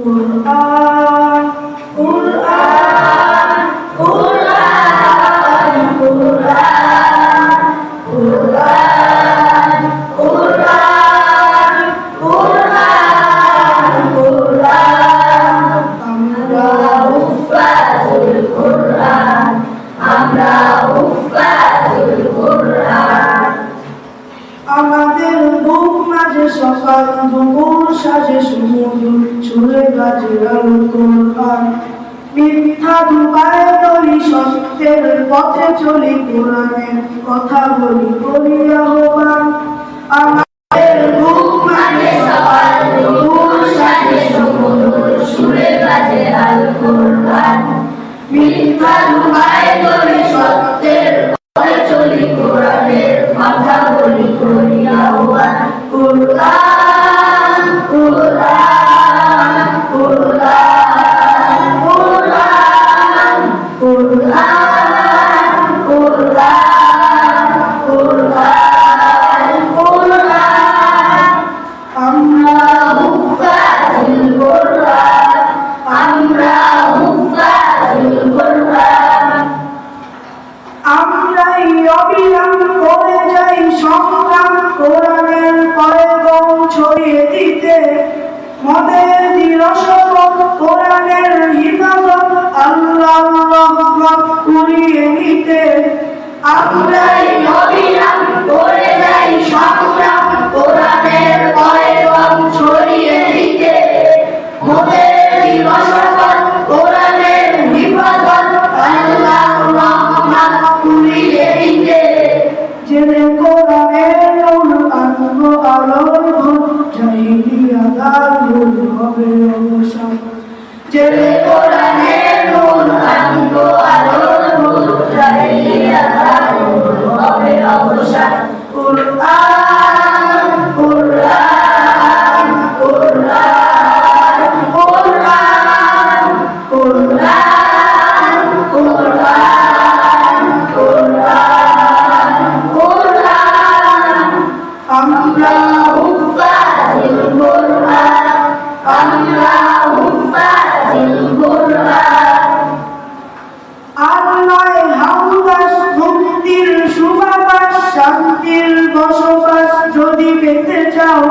Quran, Quran, Quran, Quran, Quran, Quran, Quran, Quran. আমরা উফাজুল Quran, আমরা উফাজুল Quran. আমাদের বুক মাঝে সকাল দুপুর সাজে সমুদ্র সুরে আলো কোরআন মিথ্যা সত্যের পথে চলি কোরআনের কথা বলি করি আহ্বান। আমরা বসবাস যদি পেতে চাও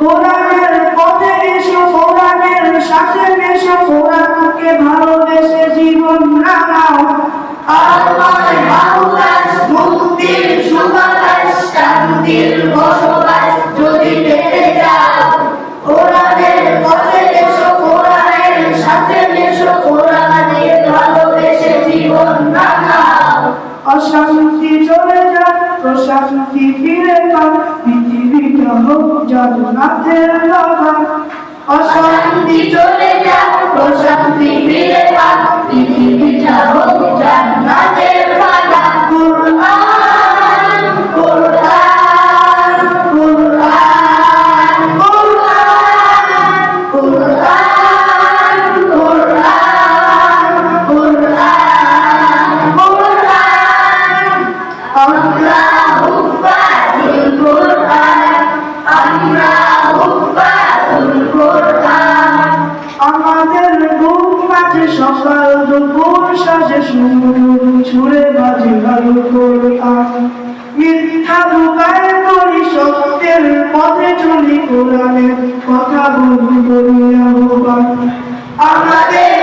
কোরআনের পথে এসো কোরআনের সাথে মেশো কোরআনকে ভালোবেসে জীবন রাঙাও। আর নয় মুক্তির সুবাতাস শান্তির বসবাস যদি পেতে চাও কোরআনের পথে এসো কোরআনের সাথে মেশো কোরআনের ভালোবেসে জীবন রাঙাও। অশান্তি চলে প্রশান্তি ফিরে পাক পৃথিবীটা হোক জগন্নাথের বাগান অশান্তি চলে যাক প্রশান্তি ফিরে পাক পৃথিবীটা হোক জান্নাতের সুর সুরে বাজে ভালো কোরআন মিথ্যা বোকায় করি সত্যের পথে চলি কোরআনের কথা বলি বলিয়া আমাদের